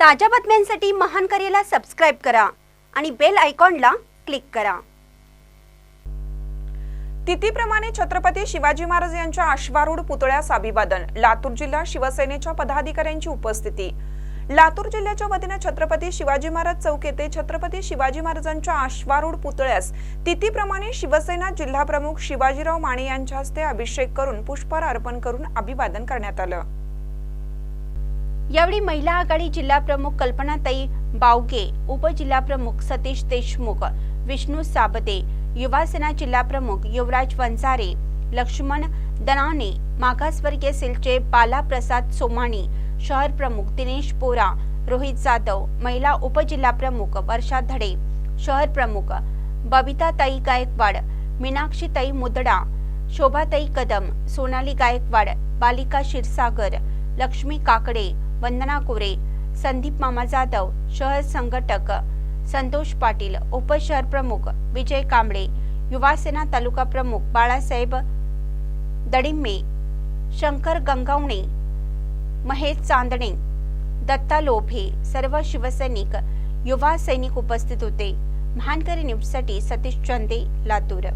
ताज्या बातम्यांसाठी महान करेला सबस्क्राईब करा आणि बेल आयकॉनला क्लिक करा. तिथीप्रमाणे छत्रपती शिवाजी महाराज यांच्या अश्वारूढ पुतळ्यास अभिवादन लातूर जिल्हा शिवसेनेच्या पदाधिकाऱ्यांची उपस्थिती. लातूर जिल्ह्याच्या वतीने छत्रपती शिवाजी महाराज चौक येथे छत्रपती शिवाजी महाराजांच्या अश्वारूढ पुतळ्यास तिथीप्रमाणे शिवसेना जिल्हा प्रमुख शिवाजीराव माने यांच्या हस्ते अभिषेक करून पुष्पहार अर्पण करून अभिवादन करण्यात आलं. यावेळी महिला आघाडी जिल्हा प्रमुख कल्पनाताई बावगे उपजिल्हाप्रमुख सतीश देशमुख विष्णू साबदे युवासेना जिल्हाप्रमुख जिल्हा प्रमुख युवराज वंजारे लक्ष्मण दनाने मागासवर्गीय सेलचे बालाप्रसाद सोमाणी शहर प्रमुख दिनेश पोरा रोहित जाधव महिला उपजिल्हाप्रमुख वर्षा धडे शहर प्रमुख बबिताताई गायकवाड मीनाक्षीताई मुदडा शोभाताई कदम सोनाली गायकवाड बालिका क्षीरसागर लक्ष्मी काकडे वंदना कोरे संदीप मामा जाधव शहर संघटक संतोष पाटील उपशहर प्रमुख विजय कांबळे युवासेना तालुका प्रमुख बाळासाहेब दडिम्मे शंकर गंगावणे महेश चांदणे दत्ता लोभे सर्व शिवसैनिक युवा सैनिक उपस्थित होते. महानकरी न्यूजसाठी सतीश चंदे लातूर.